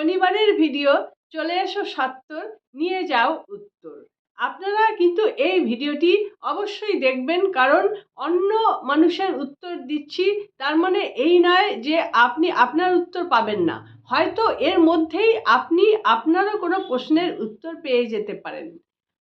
শনিবারের ভিডিও চলে এসো সত্তর, নিয়ে যাও উত্তর। আপনারা কিন্তু এই ভিডিওটি অবশ্যই দেখবেন, কারণ অন্য মানুষের উত্তর দিচ্ছি, তার মানে এই নয় যে আপনি আপনার উত্তর পাবেন না। হয়তো এর মধ্যেই আপনি আপনারও কোনো প্রশ্নের উত্তর পেয়ে যেতে পারেন।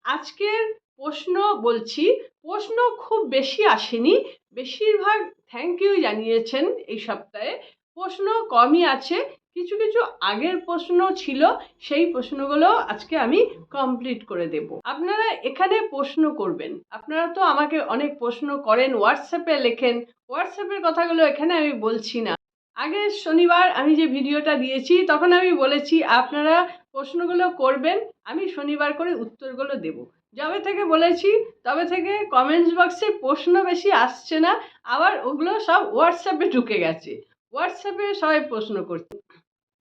আজকের প্রশ্ন বলছি, প্রশ্ন খুব বেশি আসেনি, বেশিরভাগ থ্যাংক ইউ জানিয়েছেন এই সপ্তাহে। প্রশ্ন কমই আছে কিছু কিছু আগের প্রশ্ন ছিল, সেই প্রশ্নগুলো আজকে আমি কমপ্লিট করে দেব। আপনারা এখানে প্রশ্ন করবেন। আপনারা তো আমাকে অনেক প্রশ্ন করেন হোয়াটসঅ্যাপে লেখেন। হোয়াটসঅ্যাপের কথাগুলো এখানে আমি বলছি না। আগে শনিবার আমি যে ভিডিওটা দিয়েছি, তখন আমি বলেছি, আপনারা প্রশ্নগুলো করবেন, আমি শনিবার করে উত্তরগুলো দেব। যবে থেকে বলেছি, তবে থেকে কমেন্টস বক্সে প্রশ্ন বেশি আসছে না, আবার ওগুলো সব হোয়াটসঅ্যাপে ঢুকে গেছে। হোয়াটসঅ্যাপে সবাই প্রশ্ন করছে।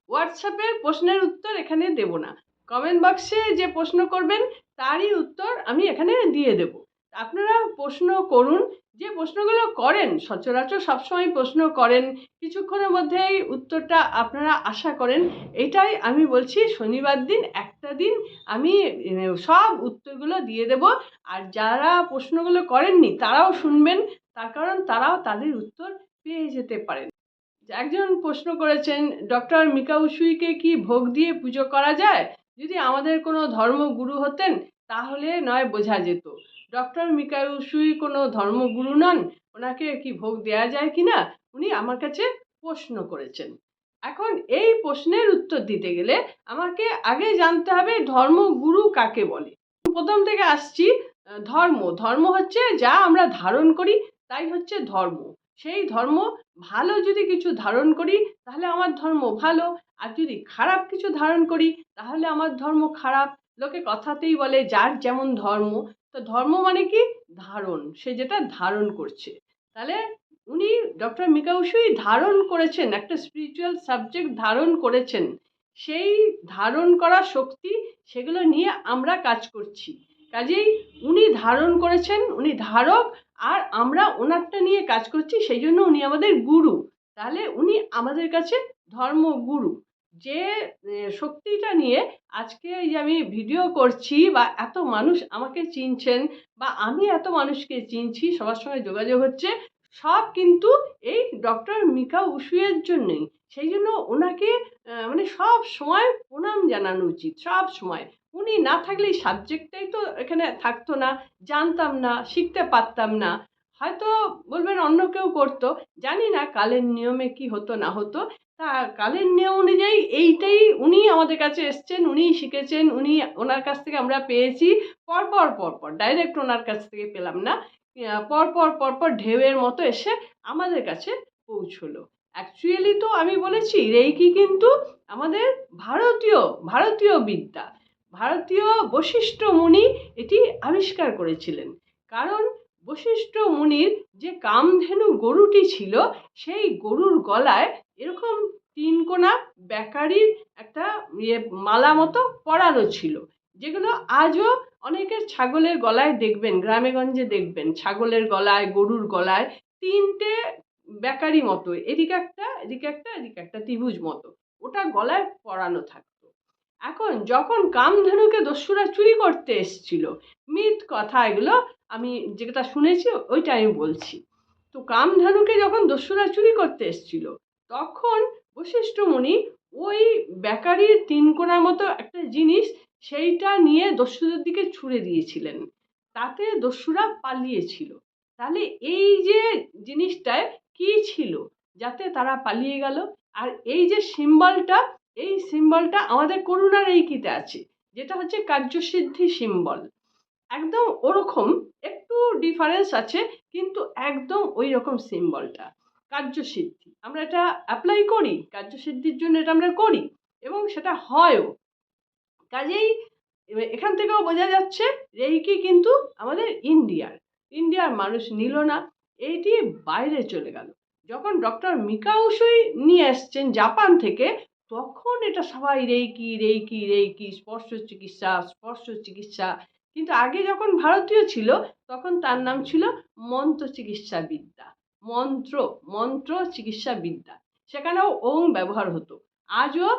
হোয়াটসঅ্যাপের প্রশ্নের উত্তর এখানে দেব না। কমেন্ট বক্সে যে প্রশ্ন করবেন, তারই উত্তর আমি এখানে দিয়ে দেব। আপনারা প্রশ্ন করুন, যে প্রশ্নগুলো করেন, সচরাচর সবসময় প্রশ্ন করেন, কিছুক্ষণের মধ্যেই উত্তরটা আপনারা আশা করেন, এটাই আমি বলছি শনিবার দিন, একটা দিন আমি সব উত্তরগুলো দিয়ে দেব। আর যারা প্রশ্নগুলো করেননি, তারাও শুনবেন, তার কারণ তারাও তাদের উত্তর পেয়ে যেতে পারেন। একজন প্রশ্ন করেছেন, ডক্টর মিকা উসুইকে কি ভোগ দিয়ে পুজো করা যায়? যদি আমাদের কোনো ধর্মগুরু হতেন, তাহলে নয় বোঝা যেত। ডক্টর মিকা উসুই কোনো ধর্মগুরু নন, ওনাকে কি ভোগ দেওয়া যায় কি না উনি আমার কাছে প্রশ্ন করেছেন। এখন এই প্রশ্নের উত্তর দিতে গেলে আমাকে আগে জানতে হবে ধর্মগুরু কাকে বলে। প্রথম থেকে আসছি ধর্ম। ধর্ম হচ্ছে যা আমরা ধারণ করি, তাই হচ্ছে ধর্ম। সেই ধর্ম ভালো যদি কিছু ধারণ করি, তাহলে আমার ধর্ম ভালো। আর যদি খারাপ কিছু ধারণ করি, তাহলে আমার ধর্ম খারাপ। লোকে কথাতেই বলে, যার যেমন ধর্ম। তো ধর্ম মানে কি? ধারণ। সে যেটা ধারণ করছে। তাহলে উনি ডক্টর মিকাউসুই ধারণ করেছেন, একটা স্পিরিচুয়াল সাবজেক্ট ধারণ করেছেন। সেই ধারণ করা শক্তি সেগুলো নিয়ে আমরা কাজ করছি। কাজেই উনি ধারণ করেছেন, উনি ধারক। আর আমরা ওনারটা নিয়ে কাজ করছি, সেই জন্য উনি আমাদের গুরু। তাহলে উনি আমাদের কাছে ধর্মগুরু। যে শক্তিটা নিয়ে আজকে এই যে আমি ভিডিও করছি বা এত মানুষ আমাকে চিনছেন বা আমি এত মানুষকে চিনছি, সবার সঙ্গে যোগাযোগ হচ্ছে, সব কিন্তু এই ডক্টর মিকা উসুয়ের জন্যই। সেই জন্য ওনাকে মানে সব সময় প্রণাম জানানো উচিত, সব সময়। উনি না থাকলে এই সাবজেক্টটাই তো এখানে থাকতো না, জানতাম না, শিখতে পারতাম না। হয়তো বলবেন অন্য কেউ করতো, জানি না কালের নিয়মে কি হতো, না হতো। তা কালের নিয়ম অনুযায়ী এইটাই উনি আমাদের কাছে এসছেন, উনিই শিখেছেন, উনি ওনার কাছ থেকে আমরা পেয়েছি। পরপর পরপর ডাইরেক্ট ওনার কাছ থেকে পেলাম না। পরপর পরপর ঢেউয়ের মতো এসে আমাদের কাছে পৌঁছলো। অ্যাকচুয়ালি তো আমি বলেছি রেইকি কিন্তু আমাদের ভারতীয় ভারতীয় বিদ্যা। ভারতীয় বশিষ্ঠ মুনি এটি আবিষ্কার করেছিলেন। কারণ বশিষ্ঠ মুনির যে কামধেনু গরুটি ছিল, সেই গরুর গলায় এরকম তিনকোনা ব্যাকারির একটা ইয়ে মালা মতো পরানো ছিল। যেগুলো আজও অনেকের ছাগলের গলায় দেখবেন গ্রামেগঞ্জে দেখবেন, ছাগলের গলায়, গরুর গলায় তিনটে ব্যাকারি মতো, এদিকে একটা এদিকে একটা এদিকে একটা ত্রিভুজ মতো। ওটা গলায় পরানো থাকতো। এখন যখন কামধেনুকে দস্যুরা চুরি করতে এসছিল, মিথ কথা এগুলো আমি যেটা শুনেছি ওইটা আমি বলছি। তো কামধেনুকে যখন দস্যুরা চুরি করতে এসছিল, তখন বশিষ্ঠ মুনি ওই বেকারির তিন কোণার মতো একটা জিনিস সেইটা নিয়ে দস্যুদের দিকে ছুঁড়ে দিয়েছিলেন। তাতে দস্যুরা পালিয়েছিল। তাহলে এই যে জিনিসটায় কি ছিল যাতে তারা পালিয়ে গেল? আর এই যে সিম্বলটা, এই সিম্বলটা আমাদের করুণার এই এইকিতে আছে, যেটা হচ্ছে কার্যসিদ্ধি সিম্বল। একদম ওরকম, একটু ডিফারেন্স আছে, কিন্তু একদম ওই রকম সিম্বলটা, কার্যসিদ্ধি। আমরা এটা অ্যাপ্লাই করি, কার্যসিদ্ধির জন্য এটা আমরা করি, এবং সেটা হয়ও। কাজেই এখান থেকেও বোঝা যাচ্ছে, রেইকি কিন্তু আমাদের ইন্ডিয়ার। ইন্ডিয়ার মানুষ নিল না এইটি বাইরে চলে গেল। যখন ডক্টর মিকাউসুই নিয়ে এসছেন জাপান থেকে, তখন এটা সবাই রেইকি রেইকি রেইকি, স্পর্শ চিকিৎসা স্পর্শ চিকিৎসা। কিন্তু আগে যখন ভারতীয় ছিল, তখন তার নাম ছিল মন্ত্র চিকিৎসা বিদ্যা। মন্ত্র মন্ত্র চিকিৎসা বিদ্যা। সেখানেও ওং ব্যবহার হতো। আজও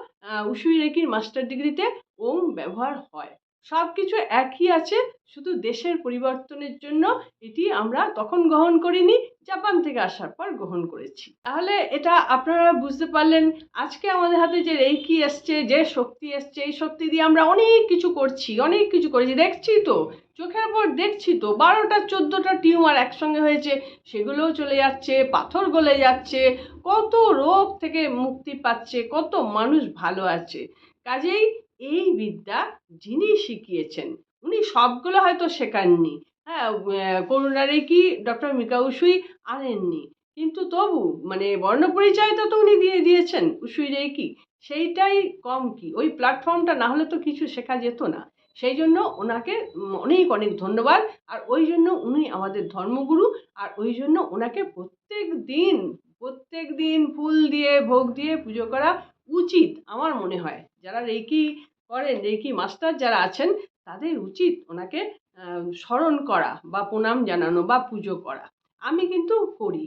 উসুই রেকির মাস্টার ডিগ্রিতে ওম ব্যবহার হয়। সব কিছু একই আছে, শুধু দেশের পরিবর্তনের জন্য এটি আমরা তখন গ্রহণ করিনি, জাপান থেকে আসার পর গ্রহণ করেছি। তাহলে এটা আপনারা বুঝতে পারলেন, আজকে আমাদের হাতে যে রেকি এসছে, যে শক্তি এসছে, এই শক্তি দিয়ে আমরা অনেক কিছু করছি, অনেক কিছু করেছি। দেখছি তো, চোখের উপর দেখছি তো, বারোটা, চোদ্দোটা টিউমার একসঙ্গে হয়েছে, সেগুলোও চলে যাচ্ছে, পাথর গলে যাচ্ছে, কত রোগ থেকে মুক্তি পাচ্ছে, কত মানুষ ভালো আছে। কাজেই এই বিদ্যা যিনি শিখিয়েছেন, উনি সবগুলো হয়তো শেখাননি। হ্যাঁ করুণারে কি? ডক্টর মিকা উসুই আনেননি। কিন্তু তবু মানে বর্ণপরিচয়টা তো উনি দিয়ে দিয়েছেন উসুই রে কি? সেইটাই কম কি? ওই প্ল্যাটফর্মটা না হলে তো কিছু শেখা যেত না। সেই জন্য ওনাকে অনেক অনেক ধন্যবাদ। আর ওই জন্য উনি আমাদের ধর্মগুরু, আর ওই জন্য ওনাকে প্রত্যেক দিন প্রত্যেক দিন ফুল দিয়ে, ভোগ দিয়ে পুজো করা উচিত আমার মনে হয়। যারা রেকি করেন, রেকি মাস্টার যারা আছেন, তাদের উচিত ওনাকে স্মরণ করা বা প্রণাম জানানো বা পুজো করা। আমি কিন্তু করি।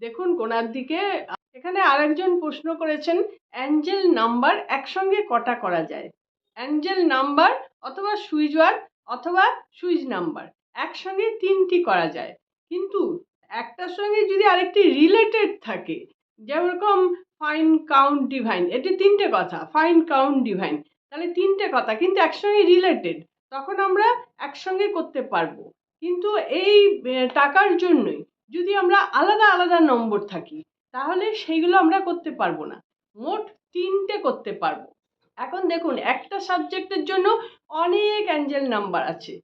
দেখুন কোনার দিকে, এখানে আরেকজন প্রশ্ন করেছেন, অ্যাঞ্জেল নাম্বার একসঙ্গে কটা করা যায়? অ্যাঞ্জেল নাম্বার অথবা সুইচ ওয়ার্ড অথবা সুইচ নাম্বার একসঙ্গে তিনটি করা যায়। কিন্তু একটার সঙ্গে যদি আরেকটি রিলেটেড থাকে, যেরকম ফাইন কাউন্ট ডিভাইন এটি তিনটে কথা ফাইন কাউন্ট ডিভাইন তাহলে তিনটে কথা, কিন্তু একসঙ্গে রিলেটেড তখন আমরা একসঙ্গে করতে পারব। কিন্তু এই টাকার জন্যই যদি আমরা আলাদা আলাদা নম্বর থাকি, তাহলে সেইগুলো আমরা করতে পারব না। মোট তিনটে করতে পারব। এখন দেখুন, একটা সাবজেক্টের জন্য অনেক অ্যাঞ্জেল নাম্বার আছে।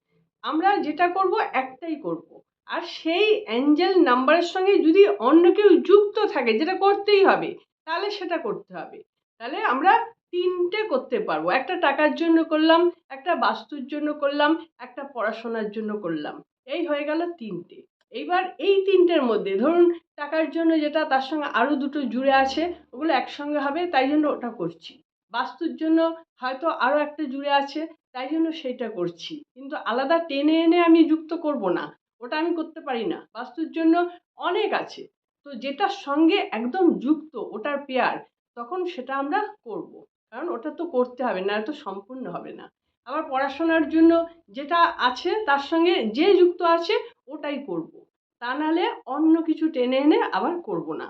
আমরা যেটা করব, একটাই করব। আর সেই অ্যাঞ্জেল নাম্বারের সঙ্গে যদি অন্য কেউ যুক্ত থাকে, যেটা করতেই হবে তাহলে সেটা করতে হবে। তাহলে আমরা তিনটে করতে পারব। একটা টাকার জন্য করলাম, একটা বাস্তুর জন্য করলাম, একটা পড়াশোনার জন্য করলাম। এই হয়ে গেল তিনটে। এইবার এই তিনটের মধ্যে ধরুন টাকার জন্য যেটা তার সঙ্গে আরও দুটো জুড়ে আছে, ওগুলো একসঙ্গে হবে, তাই জন্য ওটা করছি। বাস্তুর জন্য হয়তো আরও একটা জুড়ে আছে, তাই জন্য সেইটা করছি। কিন্তু আলাদা টেনে এনে আমি যুক্ত করব না। ওটা আমি করতে পারি না। বাস্তুর জন্য অনেক আছে। তো যেটার সঙ্গে একদম যুক্ত ওটার পেয়ার তখন সেটা আমরা করব। কারণ ওটা তো করতে হবে, না তো সম্পূর্ণ হবে না। আবার পড়াশোনার জন্য যেটা আছে, তার সঙ্গে যে যুক্ত আছে, ওটাই করব। তা নাহলে অন্য কিছু টেনে এনে আবার করব না।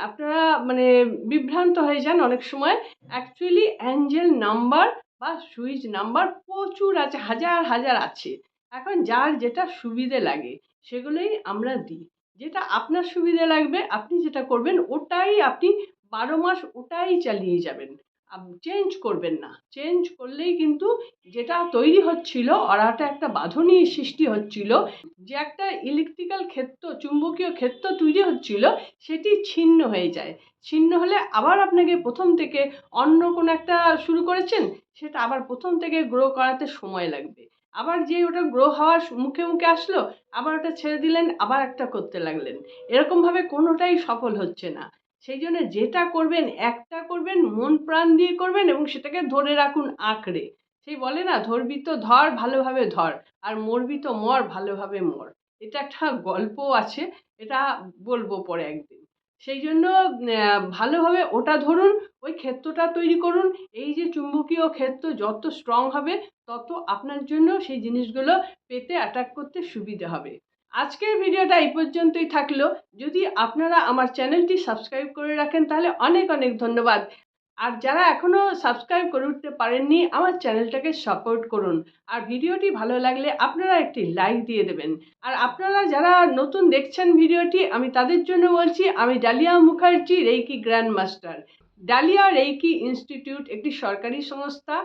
আপনারা মানে বিভ্রান্ত হয়ে যান অনেক সময়। অ্যাকচুয়ালি অ্যাঞ্জেল নাম্বার বা সুইচ নাম্বার প্রচুর আছে, হাজার হাজার আছে। এখন যার যেটা সুবিধে লাগে, সেগুলোই আমরা দিই। যেটা আপনার সুবিধে লাগবে, আপনি যেটা করবেন, ওটাই আপনি বারো মাস ওটাই চালিয়ে যাবেন। চেঞ্জ করবেন না। চেঞ্জ করলেই কিন্তু যেটা তৈরি হচ্ছিল, অরাটা একটা বাঁধনি সৃষ্টি হচ্ছিল, যে একটা ইলেকট্রিক্যাল ক্ষেত্র, চুম্বকীয় ক্ষেত্র তৈরি হচ্ছিল, সেটি ছিন্ন হয়ে যায়। ছিন্ন হলে আবার আপনাকে প্রথম থেকে অন্য কোনো একটা শুরু করেছেন, সেটা আবার প্রথম থেকে গ্রো করাতে সময় লাগবে। আবার যে ওটা গ্রো হওয়ার মুখে মুখে আসলো, আবার ওটা ছেড়ে দিলেন, আবার একটা করতে লাগলেন। এরকমভাবে কোনোটাই সফল হচ্ছে না। সেই জন্য যেটা করবেন, একটা করবেন, মন প্রাণ দিয়ে করবেন এবং সেটাকে ধরে রাখুন আঁকড়ে। সেই বলে না, ধরবি তো ধর, ভালোভাবে ধর, আর মরবি তো মর, ভালোভাবে মর। এটা একটা গল্প আছে, এটা বলব পরে একদিন। সেই জন্য ভালোভাবে ওটা ধরুন, ওই ক্ষেত্রটা তৈরি করুন। এই যে চুম্বকীয় ক্ষেত্র যত স্ট্রং হবে, তত আপনার জন্য সেই জিনিসগুলো পেতে অ্যাটাক করতে সুবিধে হবে। আজকের ভিডিওটা এই পর্যন্তই থাকল। যদি আপনারা আমার চ্যানেলটি সাবস্ক্রাইব করে রাখেন, তাহলে অনেক অনেক ধন্যবাদ। আর যারা এখনও সাবস্ক্রাইব করে উঠতে পারেননি, আমার চ্যানেলটাকে সাপোর্ট করুন। আর ভিডিওটি ভালো লাগলে আপনারা একটি লাইক দিয়ে দেবেন। আর আপনারা যারা নতুন দেখছেন ভিডিওটি, আমি তাদের জন্য বলছি, আমি Dalia Mukherjee reiki grand master Dalia reiki institute একটি সরকারি সংস্থা।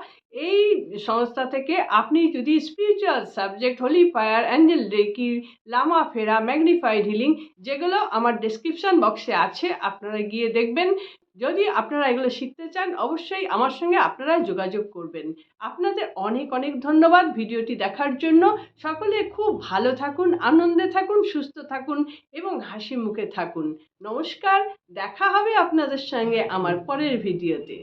এই সংস্থা থেকে আপনি যদি spiritual subject holy fire angel reiki Lama Fera magnified healing যেগুলো আমার ডেসক্রিপশন বক্সে আছে, আপনারা গিয়ে দেখবেন। যদি আপনারা এগুলো শিখতে চান, অবশ্যই আমার সঙ্গে আপনারা যোগাযোগ করবেন। আপনাদের অনেক অনেক ধন্যবাদ ভিডিওটি দেখার জন্য। সকলে খুব ভালো থাকুন, আনন্দে থাকুন, সুস্থ থাকুন এবং হাসি মুখে থাকুন। নমস্কার, দেখা হবে আপনাদের সঙ্গে আমার পরের ভিডিওতে।